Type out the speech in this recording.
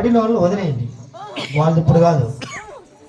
బడిలో వాళ్ళు వదిలేయండి. వాళ్ళు ఇప్పుడు కాదు.